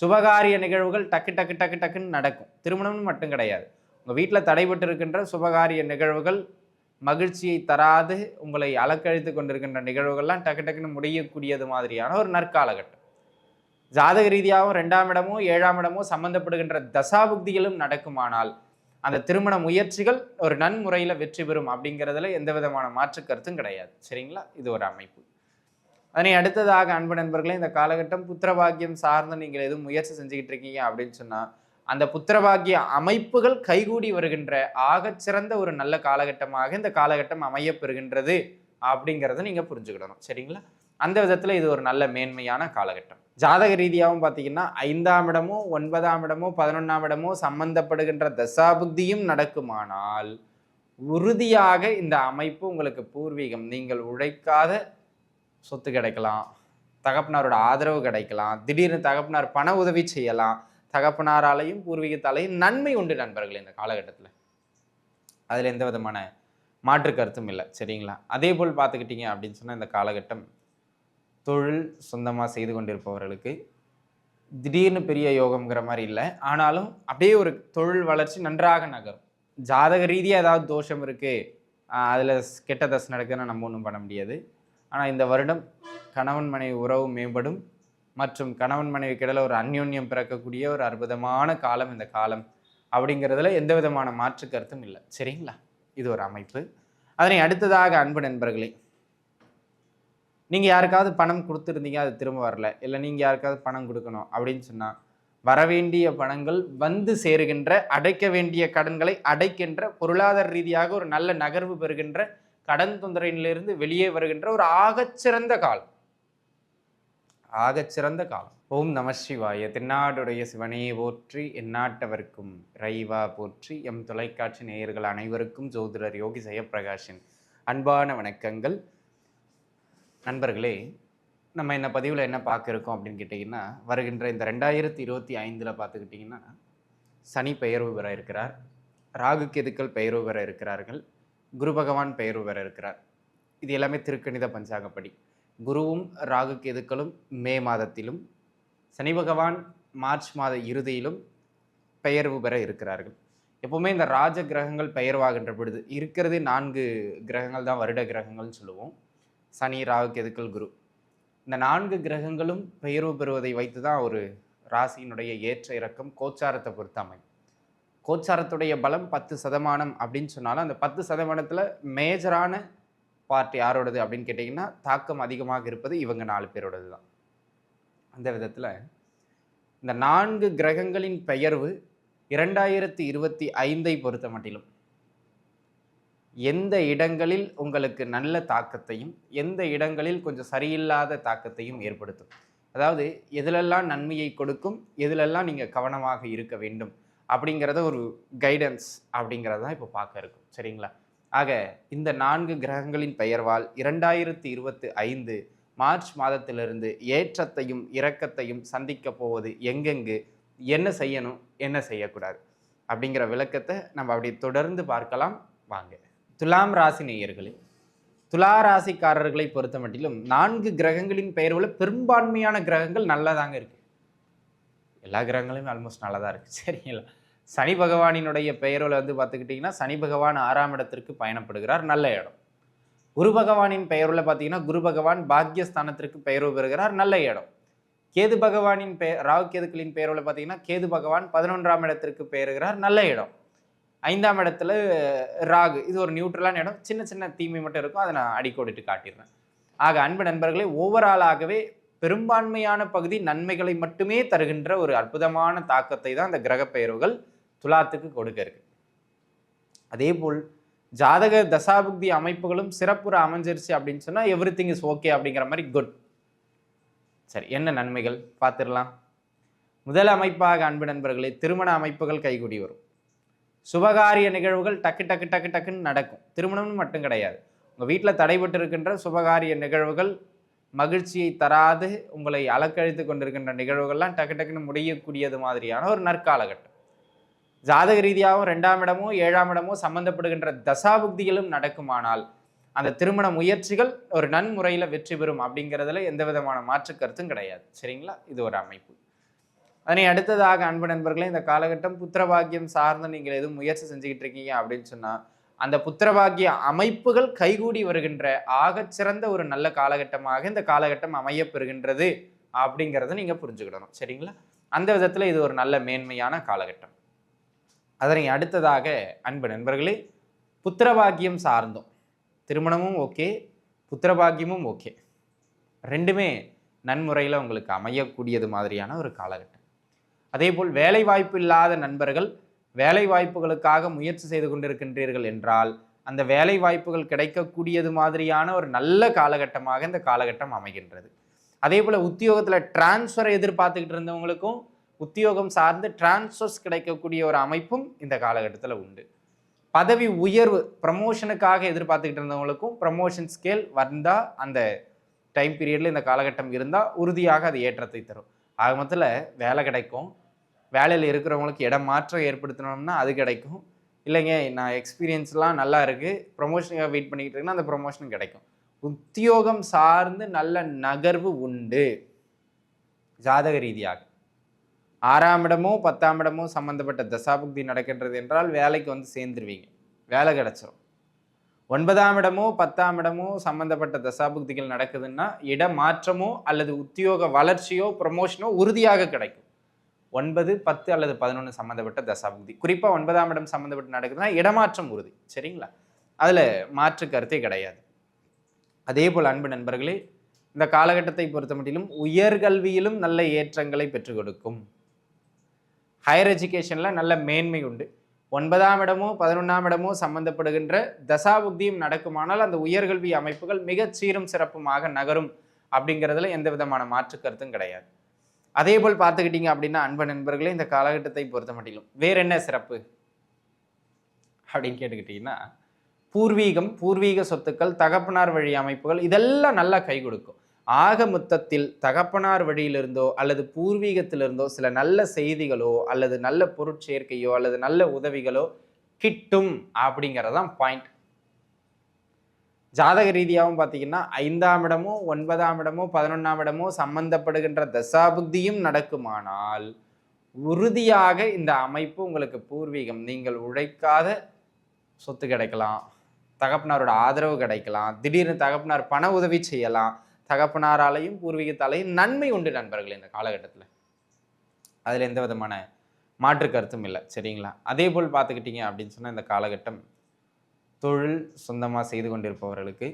சுபகாரிய நிகழ்வுகள் டக்கு டக்கு டக்கு டக்குன்னு நடக்கும். திருமணம்னு மட்டும் கிடையாது. உங்கள் வீட்டில் தடைபட்டு இருக்கின்ற சுபகாரிய நிகழ்வுகள் மகிழ்ச்சியை தராது உங்களை அலக்கழித்து கொண்டிருக்கின்ற நிகழ்வுகள்லாம் டக்கு டக்குன்னு முடியக்கூடியது மாதிரியான ஒரு நற்காலகட்டம். ஜாதக ரீதியாகவும் ரெண்டாம் இடமோ ஏழாம் இடமோ சம்பந்தப்படுகின்ற தசாபுக்திகளும் நடக்குமானால் அந்த திருமண முயற்சிகள் ஒரு நன்முறையில் வெற்றி பெறும் அப்படிங்கிறதுல எந்த விதமான மாற்று கருத்தும் கிடையாது. சரிங்களா? இது ஒரு அமைப்பு. அதனை அடுத்ததாக அன்பு நண்பர்களே இந்த காலகட்டம் புத்திரபாக்கியம் சார்ந்து நீங்கள் எதுவும் முயற்சி செஞ்சுக்கிட்டு இருக்கீங்க அப்படின்னு சொன்னால் அந்த புத்திரபாக்கிய அமைப்புகள் கைகூடி வருகின்ற ஆகச்சிறந்த ஒரு நல்ல காலகட்டமாக இந்த காலகட்டம் அமையப்பெறுகின்றது அப்படிங்கிறத நீங்கள் புரிஞ்சுக்கிடணும். சரிங்களா? அந்த விதத்தில் இது ஒரு நல்ல மேன்மையான காலகட்டம். ஜாதக ரீதியாகவும் பார்த்தீங்கன்னா ஐந்தாம் இடமோ ஒன்பதாம் இடமோ பதினொன்றாம் இடமோ சம்பந்தப்படுகின்ற தசாபுக்தியும் நடக்குமானால் உறுதியாக இந்த அமைப்பு உங்களுக்கு பூர்வீகம். நீங்கள் உழைக்காத சொத்து கிடைக்கலாம் தகப்பனாரோட ஆதரவு கிடைக்கலாம் திடீர்னு தகப்பனார் பண உதவி செய்யலாம் தகப்பனாராலையும் பூர்வீகத்தாலையும் நன்மை உண்டு நண்பர்கள் இந்த காலகட்டத்தில். அதில் எந்த விதமான மாற்று கருத்தும் இல்லை சரிங்களா? அதே போல் பார்த்துக்கிட்டீங்க அப்படின்னு சொன்னால் இந்த காலகட்டம் தொழில் சொந்தமாக செய்து கொண்டிருப்பவர்களுக்கு திடீர்னு பெரிய யோகம்ங்கிற மாதிரி இல்லை. ஆனாலும் அப்படியே ஒரு தொழில் வளர்ச்சி நன்றாக நகரும். ஜாதக ரீதியாக ஏதாவது தோஷம் இருக்குது அதில் கெட்ட தசை நடக்குதுன்னா நம்ம ஒன்றும் பண்ண முடியாது. ஆனால் இந்த வருடம் கணவன் மனைவி உறவு மேம்படும் மற்றும் கணவன் மனைவி ஒரு அந்யோன்யம் பிறக்கக்கூடிய ஒரு அற்புதமான காலம் இந்த காலம் அப்படிங்கிறதுல எந்த விதமான மாற்று கருத்தும் இல்லை. சரிங்களா? இது ஒரு அமைப்பு. அதனை அடுத்ததாக அன்பு நண்பர்களே நீங்கள் யாருக்காவது பணம் கொடுத்துருந்தீங்க அது திரும்ப வரல இல்லை நீங்கள் யாருக்காவது பணம் கொடுக்கணும் அப்படின்னு சொன்னால் வரவேண்டிய பணங்கள் வந்து சேருகின்ற அடைக்க வேண்டிய கடன்களை அடைக்கின்ற பொருளாதார ரீதியாக ஒரு நல்ல நகர்வு பெறுகின்ற கடன் தொந்தரையிலிருந்து வெளியே வருகின்ற ஒரு ஆகச்சிறந்த காலம். ஆகச்சிறந்த காலம். ஓம் நம சிவாய. தென்னாடுடைய சிவனையை போற்றி எந்நாட்டவர்க்கும் ரைவா போற்றி எம் தொலைக்காட்சி நேயர்கள் அனைவருக்கும் ஜோதிடர் யோகி ஜெயப்பிரகாஷின் அன்பான வணக்கங்கள். நண்பர்களே நம்ம இந்த பதிவில் என்ன பார்க்குறோம் அப்படின்னு கேட்டிங்கன்னா வருகின்ற இந்த ரெண்டாயிரத்தி இருபத்தி ஐந்தில் பார்த்துக்கிட்டிங்கன்னா சனி பெயர்வு பெற இருக்கிறார். ராகு கெதுக்கள் பெயர்வு பெற இருக்கிறார்கள்? குரு பகவான் பெயர்வு பெற இருக்கிறார். இது எல்லாமே திருக்கணித பஞ்சாங்கப்படி. குருவும் ராகு கேதுக்களும் மே மாதத்திலும் சனி பகவான் மார்ச் மாத இறுதியிலும் பெயர்வு பெற இருக்கிறார்கள். எப்பவுமே இந்த ராஜ கிரகங்கள் பெயர்வாகின்ற பொழுது இருக்கிறது நான்கு கிரகங்கள் தான் வருட கிரகங்கள்னு சொல்லுவோம். சனி ராகு கெதுக்கள் குரு. இந்த நான்கு கிரகங்களும் பெயர்வு பெறுவதை வைத்து தான் ஒரு ராசியினுடைய ஏற்ற இறக்கம் கோச்சாரத்தை பொறுத்து அமையும். கோச்சாரத்துடைய பலம் பத்து சதமானம் அப்படின்னு சொன்னாலும் அந்த பத்து சதமானத்தில் மேஜரான பார்ட் யாரோடது அப்படின்னு கேட்டிங்கன்னா தாக்கம் அதிகமாக இருப்பது இவங்க நாலு பேரோடது தான் அந்த விதத்தில் இந்த நான்கு கிரகங்களின் பெயர்வு இரண்டாயிரத்தி இருபத்தி ஐந்தை பொறுத்த மட்டிலும் எந்த இடங்களில் உங்களுக்கு நல்ல தாக்கத்தையும் எந்த இடங்களில் கொஞ்சம் சரியில்லாத தாக்கத்தையும் ஏற்படுத்தும். அதாவது எதிலெல்லாம் நன்மையை கொடுக்கும் எதிலெல்லாம் நீங்கள் கவனமாக இருக்க வேண்டும் அப்படிங்கிறத ஒரு கைடன்ஸ் அப்படிங்கிறது தான் இப்போ பார்க்க இருக்கும். சரிங்களா? ஆக இந்த நான்கு கிரகங்களின் பெயர்வால் இரண்டாயிரத்தி இருபத்தி ஐந்து மார்ச் மாதத்திலிருந்து ஏற்றத்தையும் இரக்கத்தையும் சந்திக்க போவது எங்கெங்கு என்ன செய்யணும் என்ன செய்யக்கூடாது அப்படிங்கிற விளக்கத்தை நம்ம அப்படி தொடர்ந்து பார்க்கலாம். வாங்க. துலாம் ராசி நேயர்களே துலா ராசிக்காரர்களை பொறுத்த மட்டிலும் நான்கு கிரகங்களின் பெயர்வில் பெரும்பான்மையான கிரகங்கள் நல்லதாங்க இருக்கு. எல்லா கிரகங்களும் ஆல்மோஸ்ட் நல்லா தான் இருக்குது சரிங்களா? சனி பகவானினுடைய பெயரில் வந்து பார்த்துக்கிட்டிங்கன்னா சனி பகவான் ஆறாம் இடத்திற்கு பயணப்படுகிறார் நல்ல இடம். குரு பகவானின் பெயரில் பார்த்தீங்கன்னா குரு பகவான் பாக்யஸ்தானத்திற்கு பெயர்வு பெறுகிறார் நல்ல இடம். கேது பகவானின் பெயர் ராகு கேதுக்களின் பெயரில் பார்த்தீங்கன்னா கேது பகவான் பதினொன்றாம் இடத்திற்கு பெயருகிறார் நல்ல இடம். ஐந்தாம் இடத்துல ராகு இது ஒரு நியூட்ரலான இடம் சின்ன சின்ன தீமை மட்டும் இருக்கும் அதை நான் அடிக்கோடிட்டு காட்டிடுறேன். ஆக அன்பு நண்பர்களே ஓவராலாகவே பெரும்பான்மையான பகுதி நன்மைகளை மட்டுமே தருகின்ற ஒரு அற்புதமான தாக்கத்தை தான் இந்த கிரக பெயர்வுகள் துலாத்துக்கு கொடுக்க இருக்கு. அதே போல் ஜாதக தசாபுக்தி அமைப்புகளும் சிறப்புற அமைஞ்சிருச்சு அப்படின்னு சொன்னால் எவ்ரி திங் இஸ் ஓகே அப்படிங்கிற மாதிரி குட் சரி என்ன நன்மைகள்? பார்த்துடலாம். முதல் அமைப்பாக அன்பு நண்பர்களே திருமண அமைப்புகள் கைகூடி வரும். சுபகாரிய நிகழ்வுகள் டக்கு டக்கு டக்கு டக்குன்னு நடக்கும். திருமணம்னு மட்டும் கிடையாது. உங்கள் வீட்டில் தடைபட்டு இருக்கின்ற சுபகாரிய நிகழ்வுகள் மகிழ்ச்சியை தராது உங்களை அலக்கழித்து கொண்டிருக்கின்ற நிகழ்வுகள்லாம் டக்கு டக்குன்னு முடியக்கூடியது மாதிரியான ஒரு நற்காலகட்டம். ஜாதக ரீதியாகவும் ரெண்டாம் இடமோ ஏழாம் இடமோ சம்பந்தப்படுகின்ற தசாபுக்திகளும் நடக்குமானால் அந்த திருமண முயற்சிகள் ஒரு நன்முறையில் வெற்றி பெறும் அப்படிங்கிறதுல எந்த விதமான மாற்று கருத்தும் கிடையாது. சரிங்களா? இது ஒரு அமைப்பு. அதனை அடுத்ததாக அன்பு நண்பர்களே இந்த காலகட்டம் புத்திரபாகியம் சார்ந்து நீங்கள் எதுவும் முயற்சி செஞ்சுக்கிட்டு இருக்கீங்க அப்படின்னு சொன்னால் அந்த புத்திரபாகிய அமைப்புகள் கைகூடி வருகின்ற ஆகச்சிறந்த ஒரு நல்ல காலகட்டமாக இந்த காலகட்டம் அமையப்பெறுகின்றது அப்படிங்கிறத நீங்கள் புரிஞ்சுக்கிடணும். சரிங்களா? அந்த விதத்தில் இது ஒரு நல்ல மேன்மையான காலகட்டம். அதனை அடுத்ததாக அன்பு நண்பர்களே புத்திரபாக்கியம் சார்ந்தோம். திருமணமும் ஓகே புத்திரபாக்கியமும் ஓகே. ரெண்டுமே நன்முறையில் உங்களுக்கு அமையக்கூடியது மாதிரியான ஒரு காலகட்டம். அதேபோல் வேலை வாய்ப்பு இல்லாத நண்பர்கள் வேலை வாய்ப்புகளுக்காக முயற்சி செய்து கொண்டிருக்கின்றீர்கள் என்றால் அந்த வேலை வாய்ப்புகள் கிடைக்கக்கூடியது மாதிரியான ஒரு நல்ல காலகட்டமாக இந்த காலகட்டம் அமைகின்றது. அதே போல் உத்தியோகத்தில் டிரான்ஸ்ஃபரை எதிர்பார்த்துக்கிட்டு இருந்தவங்களுக்கும் உத்தியோகம் சார்ந்து டிரான்ஸ்ஃபர்ஸ் கிடைக்கக்கூடிய ஒரு அமைப்பும் இந்த காலகட்டத்தில் உண்டு. பதவி உயர்வு ப்ரமோஷனுக்காக எதிர்பார்த்துக்கிட்டு இருந்தவங்களுக்கும் ப்ரமோஷன் ஸ்கேல் வந்தால் அந்த டைம் பீரியடில் இந்த காலகட்டம் இருந்தால் உறுதியாக அது ஏற்றத்தை தரும். ஆக மொத்தத்தில் வேலை கிடைக்கும். வேலையில் இருக்கிறவங்களுக்கு இடம் மாற்றம் ஏற்படுத்தணும்னா அது கிடைக்கும். இல்லைங்க நான் எக்ஸ்பீரியன்ஸ்லாம் நல்லா இருக்குது ப்ரொமோஷனுக்காக வெயிட் பண்ணிக்கிட்டு இருக்கேன்னா அந்த ப்ரொமோஷன் கிடைக்கும். உத்தியோகம் சார்ந்து நல்ல நகர்வு உண்டு. ஜாதக ரீதியாக. ஆறாம் இடமோ பத்தாம் இடமோ சம்மந்தப்பட்ட தசாபுக்தி நடக்கின்றது என்றால் வேலைக்கு வந்து சேர்ந்துருவீங்க. வேலை கிடச்சிரும். ஒன்பதாம் இடமோ பத்தாம் இடமோ சம்மந்தப்பட்ட தசாபுக்திகள் நடக்குதுன்னா இடமாற்றமோ அல்லது உத்தியோக வளர்ச்சியோ ப்ரமோஷனோ உறுதியாக கிடைக்கும். ஒன்பது பத்து அல்லது பதினொன்று சம்மந்தப்பட்ட தசாபுக்தி. குறிப்பாக ஒன்பதாம் இடம் சம்மந்தப்பட்டு நடக்குதுன்னா இடமாற்றம் உறுதி. சரிங்களா? அதில் மாற்று கருத்தே கிடையாது. அதே போல் அன்பு நண்பர்களே இந்த காலகட்டத்தை பொறுத்த மட்டிலும் உயர்கல்வியிலும் நல்ல ஏற்றங்களை பெற்றுக் கொடுக்கும். ஹையர் எஜுகேஷனில் நல்ல மேன்மை உண்டு. ஒன்பதாம் இடமோ பதினொன்றாம் இடமோ சம்பந்தப்படுகின்ற தசாபுக்தியும் நடக்குமானால் அந்த உயர்கல்வி அமைப்புகள் மிகச் சீரும் சிறப்புமாக நகரும் அப்படிங்கிறதுல எந்த விதமான மாற்று கருத்தும் கிடையாது. அதே போல் பார்த்துக்கிட்டீங்க அப்படின்னா அன்பு நண்பர்களே இந்த காலகட்டத்தை பொறுத்த மட்டிலும் வேற என்ன சிறப்பு? அப்படின்னு கேட்டுக்கிட்டிங்கன்னா பூர்வீகம் பூர்வீக சொத்துக்கள் தகப்பனார் வழி அமைப்புகள் இதெல்லாம் நல்லா கை கொடுக்கும். ஆக மொத்தத்தில் தகப்பனார் வழியிலிருந்தோ அல்லது பூர்வீகத்திலிருந்தோ சில நல்ல செய்திகளோ அல்லது நல்ல பொருட்சேர்க்கையோ அல்லது நல்ல உதவிகளோ கிட்டும் அப்படிங்கிறதான் பாயிண்ட் ஜாதக ரீதியாகவும் பார்த்தீங்கன்னா ஐந்தாம் இடமோ ஒன்பதாம் இடமோ பதினொன்றாம் இடமோ சம்பந்தப்படுகின்ற தசாபுக்தியும் நடக்குமானால் உறுதியாக இந்த அமைப்பு உங்களுக்கு பூர்வீகம். நீங்கள் உழைக்காத சொத்து கிடைக்கலாம். தகப்பனாரோட ஆதரவு கிடைக்கலாம். திடீர்னு தகப்பனார் பண உதவி செய்யலாம். தகப்பனாராலையும் பூர்வீகத்தாலையும் நன்மை உண்டு நண்பர்கள் இந்த காலகட்டத்தில். அதில் எந்த விதமான மாற்று கருத்தும் இல்லை சரிங்களா? அதே போல் பார்த்துக்கிட்டீங்க அப்படின்னு சொன்னால் இந்த காலகட்டம் தொழில் சொந்தமாக செய்து கொண்டிருப்பவர்களுக்கு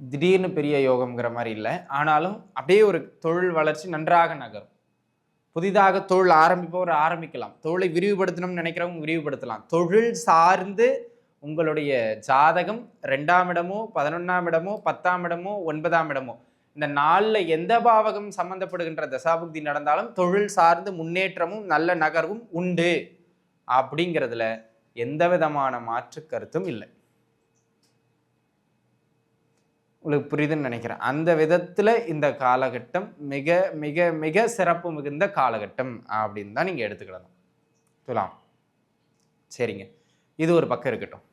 திடீர்னு பெரிய யோகம்ங்கிற மாதிரி இல்லை. ஆனாலும் அப்படியே ஒரு தொழில் வளர்ச்சி நன்றாக நகரும். புதிதாக தொழில் ஆரம்பிப்பவர் ஆரம்பிக்கலாம். தொழிலை விரிவுபடுத்தணும்னு நினைக்கிறவங்க விரிவுபடுத்தலாம். தொழில் சார்ந்து உங்களுடைய ஜாதகம் ரெண்டாம் இடமோ பதினொன்றாம் இடமோ பத்தாம் இடமோ ஒன்பதாம் இடமோ இந்த நாளில் எந்த பாவகம் சம்மந்தப்படுகின்ற தசாபுக்தி நடந்தாலும் தொழில் சார்ந்து முன்னேற்றமும் நல்ல நகர்வும் உண்டு அப்படிங்கிறதுல எந்த விதமான மாற்று கருத்தும் இல்லை. உங்களுக்கு புரியுதுன்னு நினைக்கிறேன். அந்த விதத்தில் இந்த காலகட்டம் மிக மிக மிக சிறப்பு மிகுந்த காலகட்டம் அப்படின்னு தான் நீங்கள் எடுத்துக்கிடணும். துலாம் சரிங்க. இது ஒரு பக்கம் இருக்கட்டும்.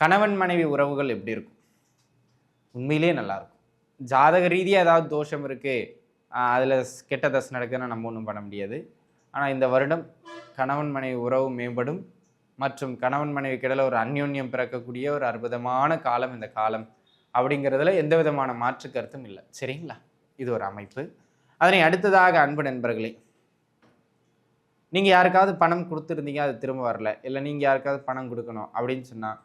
கணவன் மனைவி உறவுகள் எப்படி இருக்கும்? உண்மையிலே நல்லாயிருக்கும் ஜாதக ரீதியாக ஏதாவது தோஷம் இருக்குது அதில் கெட்ட தசை நடக்குதுன்னா நம்ம ஒன்றும் பண்ண முடியாது. ஆனால் இந்த வருடம் கணவன் மனைவி உறவு மேம்படும் மற்றும் கணவன் மனைவி கிடையில ஒரு அந்யோன்யம் பிறக்கக்கூடிய ஒரு அற்புதமான காலம் இந்த காலம் அப்படிங்கிறதுல எந்த விதமான மாற்று கருத்தும் இல்லை. சரிங்களா? இது ஒரு அமைப்பு. அதனை அடுத்ததாக அன்பு நண்பர்களே நீங்கள் யாருக்காவது பணம் கொடுத்துருந்தீங்க அது திரும்ப வரல இல்லை நீங்கள் யாருக்காவது பணம் கொடுக்கணும் அப்படின்னு சொன்னால்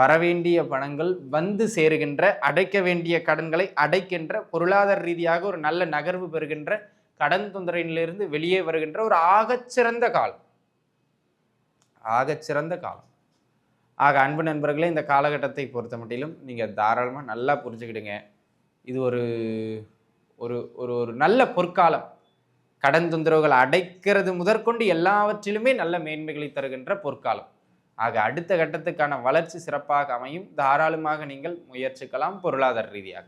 வரவேண்டிய பணங்கள் வந்து சேருகின்ற அடைக்க வேண்டிய கடன்களை அடைக்கின்ற பொருளாதார ரீதியாக ஒரு நல்ல நகர்வு பெறுகின்ற கடன் தொந்தரையிலிருந்து வெளியே வருகின்ற ஒரு ஆகச்சிறந்த காலம். ஆகச்சிறந்த காலம். ஆக அன்பு நண்பர்களே இந்த காலகட்டத்தை பொறுத்த மட்டிலும் நீங்கள் தாராளமாக நல்லா புரிஞ்சுக்கிடுங்க. இது ஒரு ஒரு ஒரு ஒரு நல்ல பொற்காலம். கடன் தொந்தரவுகள் அடைக்கிறது முதற்கொண்டு எல்லாவற்றிலுமே நல்ல மேன்மைகளை தருகின்ற பொற்காலம். ஆக அடுத்த கட்டத்துக்கான வளர்ச்சி சிறப்பாக அமையும். தாராளமாக நீங்கள் முயற்சிக்கலாம் பொருளாதார ரீதியாக.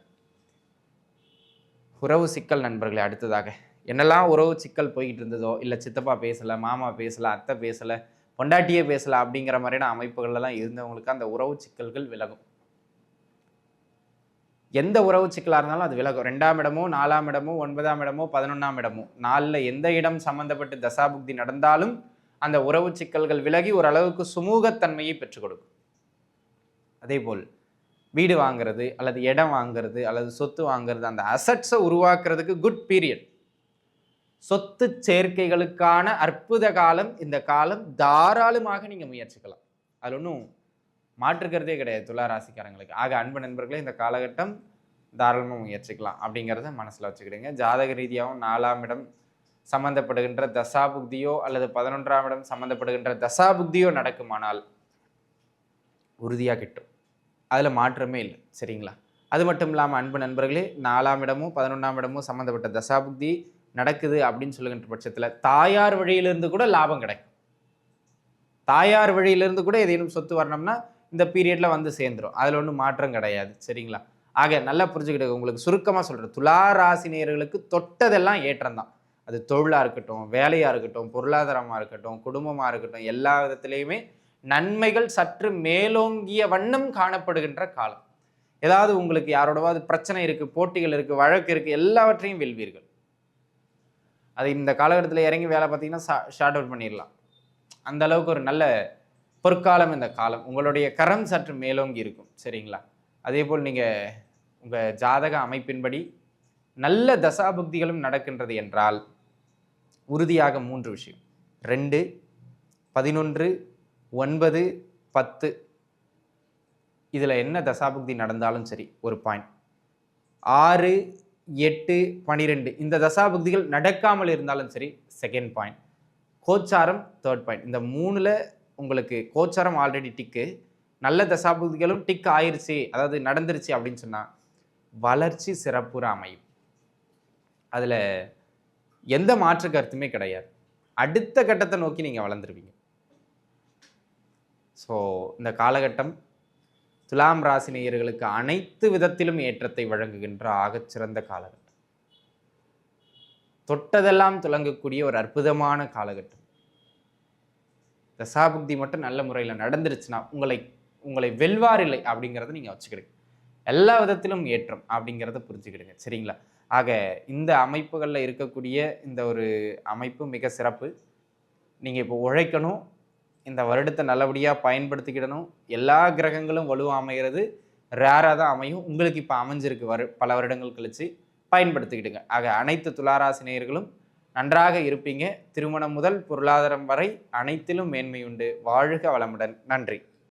உறவு சிக்கல் நண்பர்களே அடுத்ததாக. என்னெல்லாம் உறவு சிக்கல் போய்கிட்டு இருந்ததோ இல்லை சித்தப்பா பேசலை மாமா பேசலை அத்தை பேசலை பொண்டாட்டியே பேசலை அப்படிங்கிற மாதிரியான அமைப்புகள்லாம் இருந்தவங்களுக்கு அந்த உறவு சிக்கல்கள் விலகும். எந்த உறவு சிக்கலாக இருந்தாலும் அது விலகும். ரெண்டாம் இடமோ நாலாம் இடமோ ஒன்பதாம் இடமோ பதினொன்றாம் இடமோ நாலில் எந்த இடம் சம்மந்தப்பட்டு தசாபுக்தி நடந்தாலும் அந்த உறவு சிக்கல்கள் விலகி ஓரளவுக்கு சுமூகத்தன்மையை பெற்றுக் கொடுக்கும். அதேபோல் வீடு வாங்குறது அல்லது இடம் வாங்குறது அல்லது சொத்து வாங்குறது அந்த அசட்ஸை உருவாக்குறதுக்கு குட் பீரியட் சொத்து சேர்க்கைகளுக்கான அற்புத காலம் இந்த காலம் தாராளமாக நீங்கள் முயற்சிக்கலாம். அது ஒன்றும் மாற்றுக்கிறதே கிடையாது துலா ராசிக்காரங்களுக்கு ஆக அன்பு நண்பர்களே இந்த காலகட்டம் தாராளமாக முயற்சிக்கலாம் அப்படிங்கிறத மனசில் வச்சுக்கிடுங்க. ஜாதக ரீதியாகவும் நாலாம் இடம் சம்பந்தப்படுகின்ற தசாபுக்தியோ அல்லது பதினொன்றாம் இடம் சம்பந்தப்படுகின்ற தசாபுக்தியோ நடக்குமானால் உறுதியாக கிட்டும். அதில் மாற்றமே இல்லை சரிங்களா? அது மட்டும் இல்லாமல் அன்பு நண்பர்களே நாலாம் இடமும் பதினொன்றாம் இடமும் சம்மந்தப்பட்ட தசாபுக்தி நடக்குது அப்படின்னு சொல்லுகின்ற பட்சத்தில் தாயார் வழியிலிருந்து கூட லாபம் கிடைக்கும். தாயார் வழியிலிருந்து கூட ஏதேனும் சொத்து வரணும்னா இந்த பீரியடில் வந்து சேர்ந்துடும் அதில் ஒன்றும் மாற்றம் கிடையாது சரிங்களா? ஆக நல்லா புரிஞ்சுக்கிட்டு உங்களுக்கு சுருக்கமாக சொல்கிறேன் துலா ராசினியர்களுக்கு தொட்டதெல்லாம் ஏற்றம் தான் அது தொழிலாக இருக்கட்டும் வேலையாக இருக்கட்டும் பொருளாதாரமாக இருக்கட்டும் குடும்பமாக இருக்கட்டும் எல்லா விதத்துலேயுமே நன்மைகள் சற்று மேலோங்கிய வண்ணம் காணப்படுகின்ற காலம். ஏதாவது உங்களுக்கு யாரோடவாது பிரச்சனை இருக்குது போட்டிகள் இருக்குது வழக்கு இருக்குது எல்லாவற்றையும் வெல்வீர்கள். அது இந்த காலகட்டத்தில் இறங்கி வேலை பார்த்தீங்கன்னா ஷார்ட் அவுட் பண்ணிடலாம். அந்த அளவுக்கு ஒரு நல்ல பொற்காலம் இந்த காலம். உங்களுடைய கரம் சற்று மேலோங்கி இருக்கும் சரிங்களா? அதே போல் நீங்கள் உங்கள் ஜாதக அமைப்பின்படி நல்ல தசாபுக்திகளும் நடக்கின்றது என்றால் உறுதியாக மூன்று விஷயம். ரெண்டு பதினொன்று ஒன்பது பத்து. இதில் என்ன தசாபுக்தி நடந்தாலும் சரி ஒரு பாயிண்ட் ஆறு எட்டு பனிரெண்டு. இந்த தசாபுக்திகள் நடக்காமல் இருந்தாலும் சரி செகண்ட் பாயிண்ட் கோச்சாரம் தேர்ட் பாயிண்ட் இந்த மூணில் உங்களுக்கு கோச்சாரம் ஆல்ரெடி டிக்கு நல்ல தசாபுக்திகளும் டிக் ஆயிடுச்சு அதாவது நடந்துருச்சு அப்படின்னு சொன்னால் வளர்ச்சி சிறப்புற அமையும். அதில் எந்த மாற்று கருத்துமே கிடையாது. அடுத்த கட்டத்தை நோக்கி நீங்கள் வளர்ந்துருவீங்க. ஸோ இந்த காலகட்டம் துலாம் ராசி நேயர்களுக்கு அனைத்து விதத்திலும் ஏற்றத்தை வழங்குகின்ற ஆகச்சிறந்த காலகட்டம். தொட்டதெல்லாம் துலங்கக்கூடிய ஒரு அற்புதமான காலகட்டம். தசாபுக்தி மட்டும் நல்ல முறையில் நடந்துருச்சுன்னா உங்களை உங்களை வெல்வார் இல்லை அப்படிங்கிறத நீங்கள் வச்சுக்கிடுங்க. எல்லா விதத்திலும் ஏற்றம் அப்படிங்கிறத புரிஞ்சுக்கிடுங்க. சரிங்களா? ஆக இந்த அமைப்புகளில் இருக்கக்கூடிய இந்த ஒரு அமைப்பு மிக சிறப்பு. நீங்கள் இப்போ உழைக்கணும் இந்த வருடத்தை நல்லபடியாக பயன்படுத்திக்கிடணும். எல்லா கிரகங்களும் வலுவாக அமைகிறது ரேராக தான் அமையும். உங்களுக்கு இப்போ அமைஞ்சிருக்கு வரு பல வருடங்கள் கழித்து பயன்படுத்திக்கிடுங்க. ஆக அனைத்து துளாராசி நேயர்களும் நன்றாக இருப்பீங்க. திருமணம் முதல் பொருளாதாரம் வரை அனைத்திலும் மேன்மை உண்டு வாழ்க வளமுடன். நன்றி.